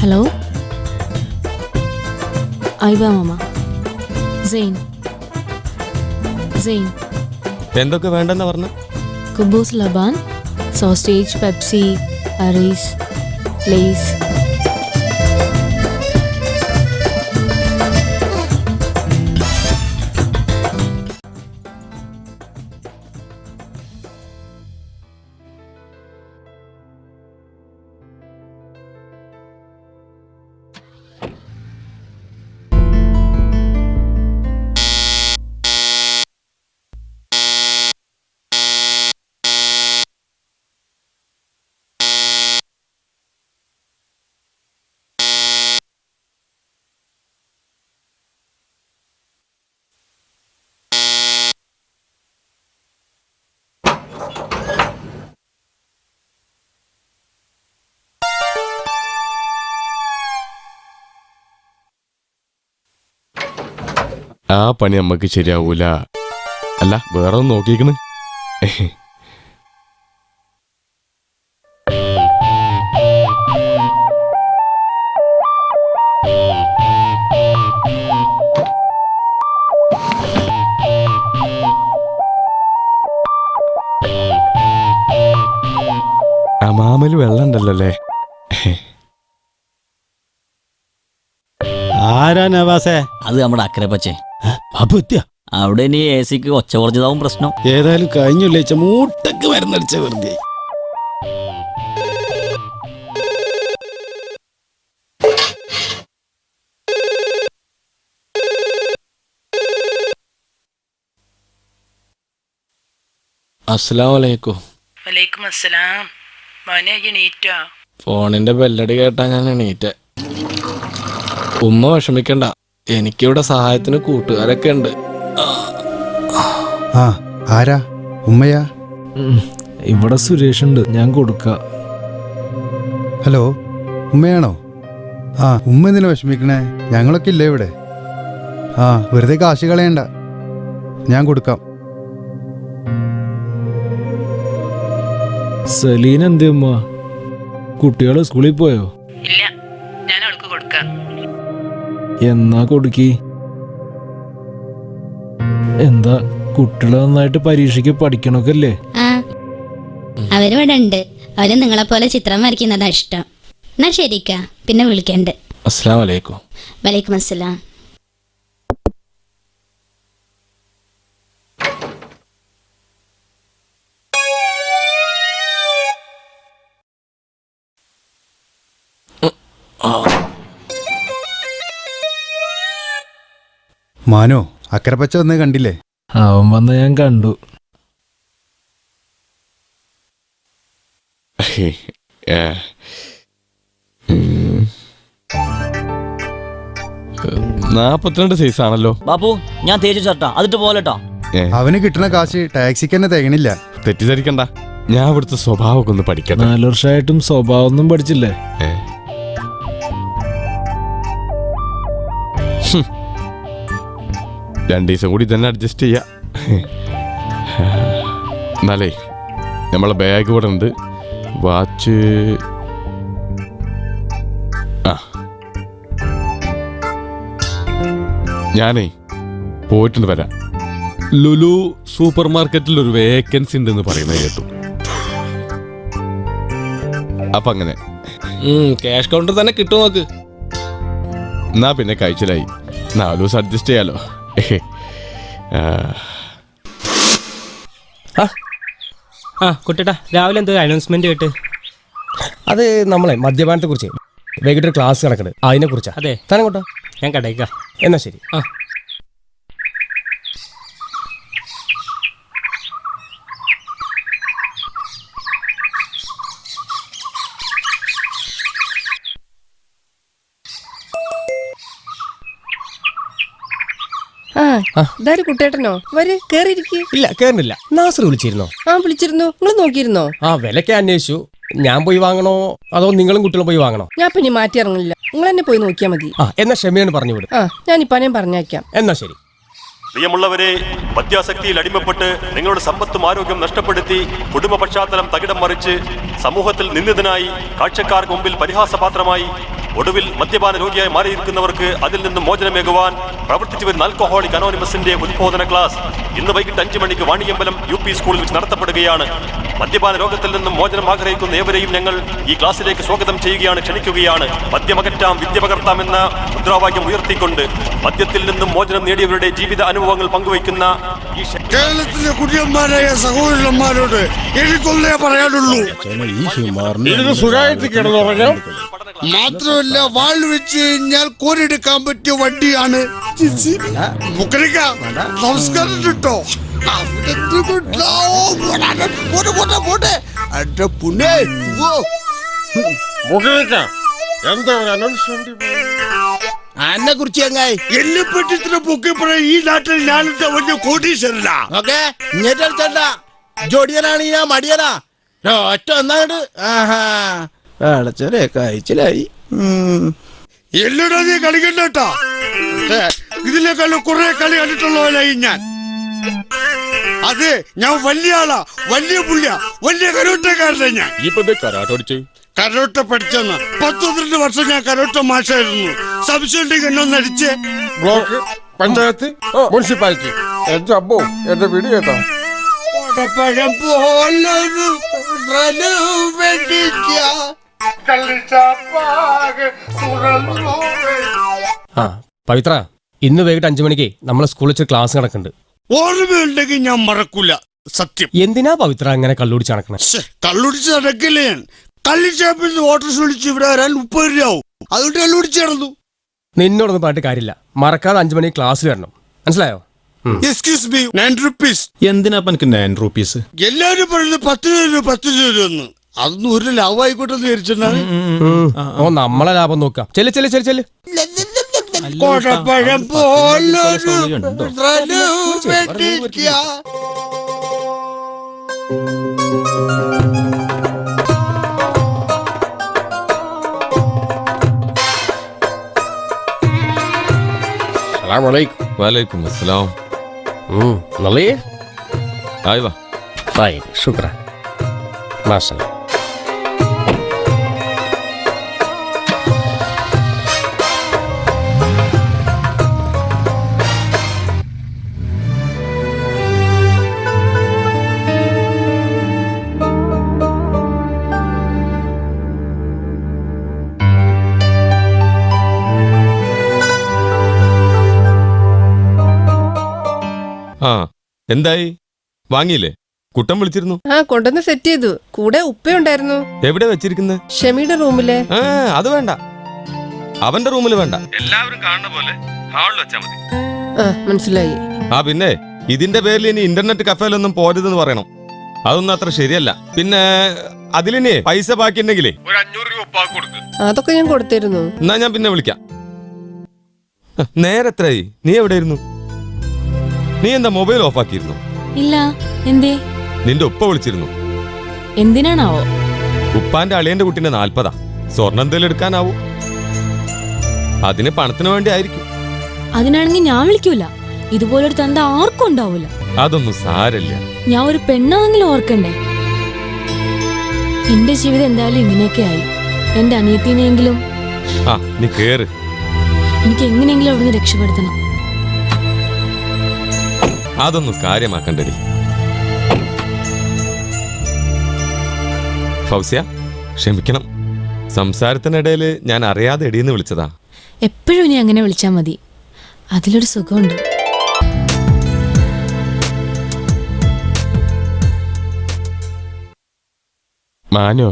Hello ഐവ mama സെയിൻ സെയിൻ എന്തൊക്കെ വേണ്ടെന്ന് പറഞ്ഞു? കുബൂസ് ലബാൻ സോസ്റ്റേജ് പെപ്സി അറീസ് ലേസ് ആ പണി നമ്മക്ക് ശരിയാവൂല. അല്ല വേറെ ഒന്ന് നോക്കിക്കണ് ആ മാമൽ വെള്ളം ഉണ്ടല്ലോ അല്ലേ? ആരാ നവാസേ? അത് നമ്മുടെ അക്കരെ പച്ചേ അവിടെ ഇനി എ സിക്ക് ഒച്ച കുറച്ചതാവും പ്രശ്നം. ഏതായാലും കഴിഞ്ഞില്ലേ മൂട്ടക്ക് മരുന്നടിച്ച വെറുതെ. വലൈക്കും വലൈക്കും അസ്സലാം. മോനെ എണീറ്റോ? ഫോണിന്റെ ബെല്ലടി കേട്ടാ ഞാൻ എണീറ്റ. ഉമ്മ വിഷമിക്കണ്ട. എനിക്കിവിടെ സഹായത്തിന് കൂട്ടുകാരൊക്കെ ഉണ്ട്. ആ ആരാ? ഉമ്മയാ? ഇവിടെ സുരേഷ് ഉണ്ട് ഞാൻ കൊടുക്ക. ഹലോ ഉമ്മയാണോ? ആ ഉമ്മ എന്തിനാ വിഷമിക്കണേ? ഞങ്ങളൊക്കെ ഇല്ലേ ഇവിടെ? ആ വെറുതെ കാശ് കളയണ്ട. ഞാൻ കൊടുക്കാം. സലീൻ എന്തേ ഉമ്മ കുട്ടികൾ സ്കൂളിൽ പോയോ? എന്നാ കൊടുക്കി? എന്താ കുട്ടികൾ നന്നായിട്ട് പരീക്ഷയ്ക്ക് പഠിക്കണൊക്കെ അല്ലേ അവരിവിടെ ഉണ്ട്. അവർ നിങ്ങളെപ്പോലെ ചിത്രം വരയ്ക്കുന്നതാ ഇഷ്ടം. എന്നാ ശരിക്കാ. പിന്നെ വിളിക്കണ്ട്. അസ്സലാമലൈക്കും. വലൈക്കും അസ്സലാം മാനോ അക്കരപ്പച്ച വന്ന് കണ്ടില്ലേ? അവൻ വന്ന് ഞാൻ കണ്ടു. നാപ്പത്തിരണ്ട് സൈസ് ആണല്ലോ. ബാപ്പു ഞാൻ തേച്ചു ചേട്ടാ. അതിട്ട് പോലെട്ടോ ഏ, അവന് കിട്ടുന്ന കാശ് ടാക്സിക്ക് തന്നെ തികണില്ല തെറ്റിദ്ധരിക്കണ്ട. ഞാൻ ഇവിടുത്തെ സ്വഭാവമൊക്കെ ഒന്ന് പഠിക്കട്ടെ. നാലു വർഷമായിട്ടും സ്വഭാവമൊന്നും പഠിച്ചില്ലേ? ഏ. രണ്ട് ദിവസം കൂടി തന്നെ അഡ്ജസ്റ്റ് ചെയ്യാം. എന്നാലേ നമ്മളെ ബാഗ് ഇവിടെ ഉണ്ട്. വാച്ച് ആ. ഞാനേ പോയിട്ടുണ്ട് വരാം ലുലു സൂപ്പർ മാർക്കറ്റിൽ ഒരു വേക്കൻസി ഉണ്ടെന്ന് പറയുന്നത് കേട്ടു. അപ്പൊ അങ്ങനെ. ക്യാഷ് കൗണ്ടർ തന്നെ കിട്ടും നോക്ക് എന്നാ പിന്നെ കഴിച്ചിലായി. നാലു ദിവസം അഡ്ജസ്റ്റ് ചെയ്യാലോ. ആ, കുട്ടേട്ടാ രാവിലെ എന്തോ അനൗൺസ്മെന്റ് കേട്ട്. അത് നമ്മളെ മദ്യപാനത്തെ കുറിച്ച് വൈകിട്ട് ക്ലാസ് നടക്കുന്നത് അതിനെ കുറിച്ചാ അതെ. താനെ കൊണ്ടോ ഞാൻ കടയ്ക്ക. എന്നാ ശരി. ആ. ഇതാര് കുട്ടേട്ടനോ? വര് കേറിയിരിക്ക്. ഇല്ല കേറുന്നില്ല. നാസർ വിളിച്ചിരുന്നോ? ആ വിളിച്ചിരുന്നു. നിങ്ങൾ നോക്കിയിരുന്നോ? ആ വിലക്കെ അന്വേഷിച്ചു. ഞാൻ പോയി വാങ്ങണോ? അതോ നിങ്ങളും കുട്ടികളും പോയി വാങ്ങണോ? ഞാൻ പിന്നെ മാറ്റി ഇറങ്ങില്ല നിങ്ങൾ തന്നെ പോയി നോക്കിയാ മതി. ആ എന്നാ ക്ഷമയാണ് പറഞ്ഞു വിടും. ആ ഞാൻ ഇപ്പാനേം പറഞ്ഞേക്കാം എന്നാ ശരി. പ്രിയമുള്ളവരെ മദ്യാസക്തിയിൽ അടിമപ്പെട്ട് നിങ്ങളുടെ സമ്പത്തും ആരോഗ്യം നഷ്ടപ്പെടുത്തി കുടുംബ പശ്ചാത്തലം തകിടം മറിച്ച് സമൂഹത്തിൽ നിന്നതിനായി കാഴ്ചക്കാർക്ക് മുമ്പിൽ പരിഹാസപാത്രമായി ഒടുവിൽ മദ്യപാന രോഗിയായി മാറിയിരിക്കുന്നവർക്ക് അതിൽ നിന്നും മോചനമേകുവാൻ പ്രവർത്തിച്ചു വരുന്ന ആൽക്കഹോളിക് അനോണിമസിന്റെ ഉദ്ബോധന ക്ലാസ് ഇന്ന് വൈകിട്ട് അഞ്ചു മണിക്ക് വാണിയമ്പലം യു പി സ്കൂളിൽ വെച്ച് നടത്തപ്പെടുകയാണ്. മദ്യപാന രോഗത്തിൽ നിന്നും മോചനം ആഗ്രഹിക്കുന്ന ഏവരെയും ഞങ്ങൾ ഈ ക്ലാസ്സിലേക്ക് സ്വാഗതം ചെയ്യുകയാണ് ക്ഷണിക്കുകയാണ്. മദ്യമകറ്റാം വിദ്യ പകർത്താം എന്ന മുദ്രാവാക്യം ഉയർത്തിക്കൊണ്ട് മദ്യത്തിൽ നിന്നും മോചനം നേടിയവരുടെ ജീവിത അനുഭവങ്ങൾ പങ്കുവയ്ക്കുന്ന ഈ കേരളത്തിലെ കുടിയന്മാരായ സഹോദരന്മാരോട് എനിക്കൊന്നേ പറയാനുള്ളൂ. ഇത് സുഖമായിട്ട് കിടന്നുറങ്ങാം മാത്രമല്ല വാൾ വെച്ച് കഴിഞ്ഞാൽ കോരെടുക്കാൻ പറ്റിയ വണ്ടിയാണ്. മുക്കരിക്ക നമസ്കാരം കിട്ടോ എന്നെ കുറിച്ച് ചങ്ങായി എന്നെ പറ്റി ഇത്ര പൊക്കിപ്പറ ഈ നാട്ടിൽ ഞാനെന്താ വലിയ കോടീശ്വരനാ. ഓക്കെ ഞെട്ടണ്ട ജോഡിയനാണ് ഞാൻ മടിയനാ. ഒറ്റ ഒന്നായിട്ട് ആഹാ. അടച്ചരെ കഴിച്ചിലായി എല്ലടാ നീ കളിക്കണ്ടോ ഇതിലേക്കാളും കുറെ കളി കണ്ടിട്ടുള്ളവനായി ഞാൻ. അതെ ഞാൻ വലിയ ആളാ വലിയ പുള്ളിയ വലിയ കരോട്ടക്കാരനാ ഞാൻ. കരോട്ട പഠിച്ചെന്ന്. പത്ത് പന്ത്രണ്ട് വർഷം ഞാൻ കരോട്ട മാഷായിരുന്നു. സംശയം ഉണ്ടെങ്കിൽ എന്നെ ഒന്ന് അടിച്ചേ. Block panchayat municipality. എന്റെ അമ്മോ എന്റെ വീട് കേട്ടോ. പഴം വെടിക്ക. ആ പവിത്ര ഇന്ന് വൈകിട്ട് അഞ്ചു മണിക്ക് നമ്മളെ സ്കൂളിൽ വെച്ച് ക്ലാസ് നടക്കുന്നുണ്ട്. ഓർമ്മയുണ്ടെങ്കിൽ ഞാൻ മറക്കൂല സത്യം. എന്തിനാ പവിത്ര അങ്ങനെ കള്ളുടിച്ച് നടക്കണേ? കള്ളുടിച്ച് നടക്കില്ലേ കള്ളിച്ചാപ്പിൽ നിന്ന് ഓട്ടോസ് വിളിച്ച് ഇവിടെ വരാൻ മുപ്പത് രൂപ ആവും. അതുകൊണ്ട് കള്ളുടിച്ച് നടന്നു. നിന്നോടൊന്നും പാട്ട് കാര്യമില്ല. മറക്കാതെ അഞ്ചു മണിക്ക് ക്ലാസ് വരണം. മനസ്സിലായോ? എക്സ്ക്യൂസ് മീ നയൻ റുപ്പീസ് എന്തിനാ പനിക്ക് നയൻ റുപ്പീസ് എല്ലാവരും പറയുന്നത് പത്ത് രൂപ പത്ത് രൂപ അതൊന്നും ഒരു ലാഭമായിക്കോട്ടെ എന്ന് വിചാരിച്ചിട്ടാണ് ഉം. ഓ നമ്മളെ ലാഭം നോക്കാം ചെല്ല് ചെല്ല് ചെല്ല് ചെല്ല് കോടപ്പഴം പോലൊരു റനം വെടിക്ക. വലൈക്കും അസ്സലാം ഉം. നല്ലി ആയി വാ طيب شكرا ما شاء الله ആ എന്തായി? വാങ്ങിയില്ലേ? കുട്ടൻ വിളിച്ചിരുന്നു. ആ കൊണ്ടുവന്ന് സെറ്റ് ചെയ്തു. കൂടെ ഉപ്പയുണ്ടായിരുന്നു എവിടെ വെച്ചിരിക്കുന്നത് ഷമിയുടെ റൂമിലെ. ആ അത് വേണ്ട. അവന്റെ റൂമിൽ വേണ്ട. എല്ലാവരും കാണുന്ന പോലെ ഹാളിൽ വെച്ചാ മതി. ആ മനസ്സിലായി. ആ പിന്നെ ഇതിന്റെ പേരിൽ ഇനി ഇന്റർനെറ്റ് കഫേലൊന്നും പോരുതെന്ന് പറയണം. അതൊന്നും അത്ര ശരിയല്ല. പിന്നെ അതിലിനി പൈസ ബാക്കിയുണ്ടെങ്കിലേ? ഒരു അഞ്ഞൂറ് രൂപ ഉപ്പാക്ക് കൊടുക്ക്. അതൊക്കെ ഞാൻ കൊടുത്തിരുന്നു. എന്നാ ഞാൻ പിന്നെ വിളിക്കാം. ഹ, നേരെ എത്രയായി നീ എവിടെയിരുന്നു? നീ എന്താ മൊബൈൽ ഓഫ് ആക്കിയിരുന്നു ഇല്ല എന്തേ? നിന്റെ ഉപ്പ വിളിച്ചിരുന്നു. എന്തിനാണാവോ? ഉപ്പാന്റെ അളിയന്റെ കുട്ടിന്റെ നാൽപ്പതാ സ്വർണം എന്തേലും എടുക്കാനാവൂ. അതിന് പണത്തിന് വേണ്ടി ആയിരിക്കും. അതിനാണെങ്കിൽ ഞാൻ വിളിക്കൂല. ഇതുപോലൊരു തന്ത ആർക്കും ഉണ്ടാവൂല. അതൊന്നും സാരല്ല. ഞാൻ ഒരു പെണ്ണാണെങ്കിലും ഓർക്കണ്ടേ? എന്റെ ജീവിതം എന്തായാലും ഇങ്ങനെയൊക്കെ ആയി എന്റെ അനിയത്തിനെങ്കിലും ആ നീ കേറ്. എനിക്ക് എങ്ങനെയെങ്കിലും അവിടുന്ന് രക്ഷപ്പെടുത്തണം. അതൊന്നും കാര്യമാക്കണ്ടടി. ഫൗസ്യ ക്ഷമിക്കണം. സംസാരത്തിനിടയിൽ ഞാൻ അറിയാതെ എടിയെന്ന് വിളിച്ചതാ. എപ്പോഴും ഇനി അങ്ങനെ വിളിച്ചാൽ മതി. അതിലൊരു സുഖമുണ്ട്. മാനോ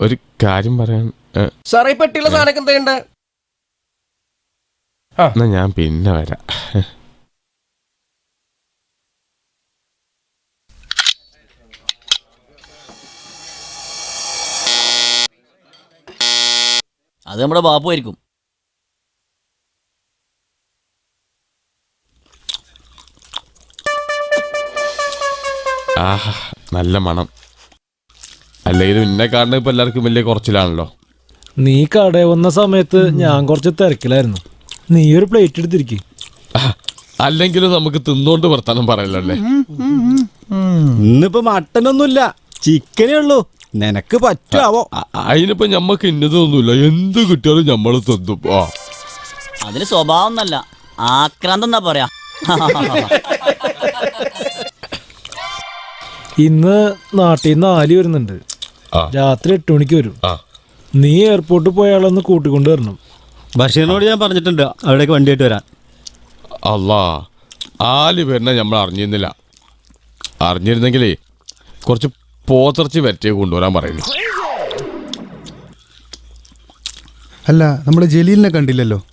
ഒരു കാര്യം പറയാൻ ഏ, സാറേ ഈ പെട്ടിയുള്ള സാധനമൊക്കെ എന്തുണ്ട്? എന്നാ ഞാൻ പിന്നെ വരാം. അത് നമ്മുടെ ബാപ്പു ആയിരിക്കും ആഹാ നല്ല മണം. അല്ലെങ്കിൽ ഇന്നെ കാണുന്നത് ഇപ്പൊ എല്ലാവർക്കും വലിയ കുറച്ചിലാണല്ലോ. നീ കട വന്ന സമയത്ത് ഞാൻ കുറച്ച് തിരക്കിലായിരുന്നു. നീ ഒരു പ്ലേറ്റ് എടുത്തിരിക്കും. അല്ലെങ്കിലും നമുക്ക് തിന്നോണ്ട് വർത്താനം പറയല്ലോ അല്ലേ ഇന്നിപ്പോ മട്ടനൊന്നുമില്ല. ചിക്കനേ ഉള്ളൂ. നിനക്ക് പറ്റാവോ? അതിനിപ്പോ ഞമ്മക്ക് ഇന്നതൊന്നുമില്ല. എന്ത് കിട്ടിയാലും ഞമ്മൾ തന്നു. ആ. അതിന് സ്വഭാവം എന്നല്ല ആക്രാന്തം എന്നാ പറയാ. ഇന്ന് നാട്ടിൽ നിന്ന് ആലി വരുന്നുണ്ട്. രാത്രി എട്ട് മണിക്ക് വരും. നീ എയർപോർട്ടിൽ പോയാളൊന്ന് കൂട്ടിക്കൊണ്ട് വരണം. ബഷീറിനോട് ഞാൻ പറഞ്ഞിട്ടുണ്ട്. അവിടേക്ക് വണ്ടിയായിട്ട് വരാൻ. അല്ലാ ആലി വരുന്ന നമ്മൾ അറിഞ്ഞിരുന്നില്ല. അറിഞ്ഞിരുന്നെങ്കിലേ കുറച്ച് പോത്തിറച്ചി വരട്ടിയെ കൊണ്ടുവരാൻ പറയുന്നു. അല്ല നമ്മുടെ ജലീലിനെ കണ്ടില്ലല്ലോ?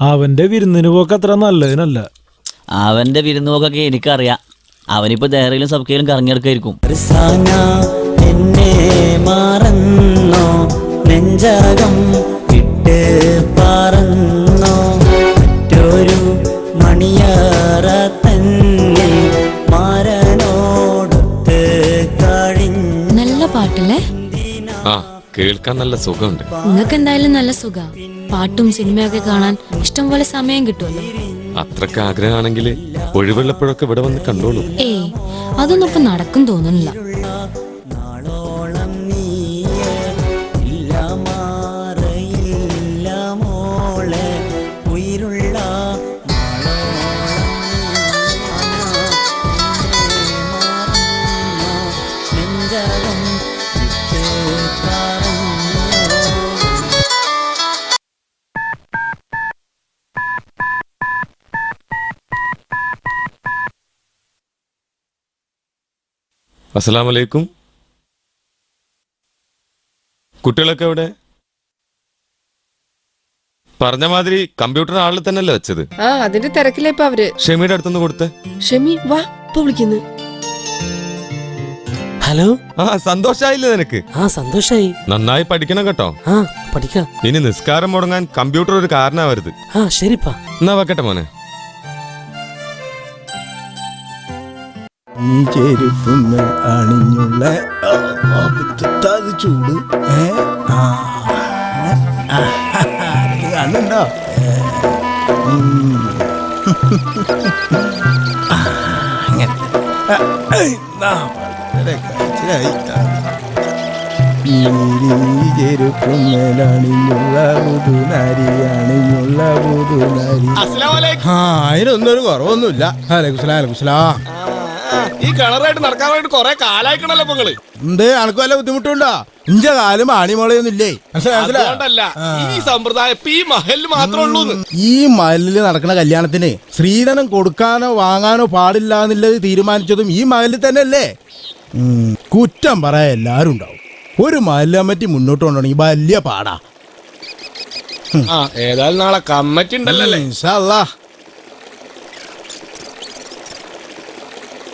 അവന്റെ വിരുന്നിന് പോക്ക് അത്ര നല്ലതിനല്ല. അവന്റെ വിരുന്നുപോക്കൊക്കെ എനിക്കറിയാം. അവനിപ്പോ ദേഹയിലും സബ്കയിലും കറങ്ങിയെടുക്കായിരിക്കും. എന്നെ മറന്നോ. നെഞ്ചകം കേൾക്കാൻ നല്ല സുഖമുണ്ട്. നിങ്ങൾക്ക് എന്തായാലും നല്ല സുഖ. പാട്ടും സിനിമയൊക്കെ കാണാൻ ഇഷ്ടം പോലെ സമയം കിട്ടുമല്ലോ. അത്രയ്ക്ക് ആഗ്രഹമാണെങ്കിൽ ഒഴിവുള്ളപ്പോഴൊക്കെ ഇവിടെ വന്ന് കണ്ടോളൂ. ഏയ് അതൊന്നും ഇപ്പൊ നടക്കും തോന്നുന്നില്ല. അസ്സലാം വലൈക്കും കുട്ടികളൊക്കെ എവിടെ? പറഞ്ഞ മാതിരി കമ്പ്യൂട്ടർ ആളിൽ തന്നെയല്ലേ വെച്ചത്? ആ അതിന്റെ തിരക്കിലാ ഇപ്പൊ അവർ. ഷെമിയുടെ അടുത്തൊന്ന് കൊടുത്ത്. ഷമി വാ ഇപ്പൊ വിളിക്കുന്നു. ഹലോ? ആ സന്തോഷായില്ലേ നിനക്ക്? ആ സന്തോഷായി. നന്നായി പഠിക്കണം കേട്ടോ. ആ പഠിക്കാം. ഇനി നിസ്കാരം മുടങ്ങാൻ കമ്പ്യൂട്ടർ ഒരു കാരണമാവരുത്. ആ ശരിപ്പാ. എന്നാ വെക്കട്ടെ മോനെ? ഈ ചെരുപ്പുന്ന് അണിഞ്ഞുള്ള അത് ചൂട്. ഏ? കാണുന്നുണ്ടോ. ഈ ചെരുപ്പുമ്മലണിഞ്ഞുള്ള പുതുനാരി അണിഞ്ഞുള്ള പുതുനാരി അതിനൊന്നും ഒരു കുറവൊന്നുമില്ല. ഈ കളറായിട്ട് നടക്കാനായിട്ട് കൊറേ കാലായിക്കണല്ലോ പൊങ്ങൾ എന്തേ അനക്ക് വല്ല ബുദ്ധിമുട്ടുണ്ടോ? ഇഞ്ച കാലം ആണിമുളയൊന്നുമില്ലേ? അതുകൊണ്ടല്ല ഈ സമ്പ്രദായം ഇപ്പൊ ഈ മഹലിൽ മാത്രമേ ഉള്ളൂ ഈ മഹലിൽ നടക്കുന്ന കല്യാണത്തിന് സ്ത്രീധനം കൊടുക്കാനോ വാങ്ങാനോ പാടില്ല എന്നുള്ളത് തീരുമാനിച്ചതും ഈ മഹലിൽ തന്നെ അല്ലേ കുറ്റം പറയാ എല്ലാരും ഉണ്ടാവും. ഒരു മഹലിനെ പറ്റി മുന്നോട്ട് കൊണ്ടുപോകണമെങ്കിൽ വലിയ പാടാ. ആ ഏതായാലും നാളെ കമ്മറ്റി ഉണ്ടല്ലോ ഇൻഷാ അല്ലാ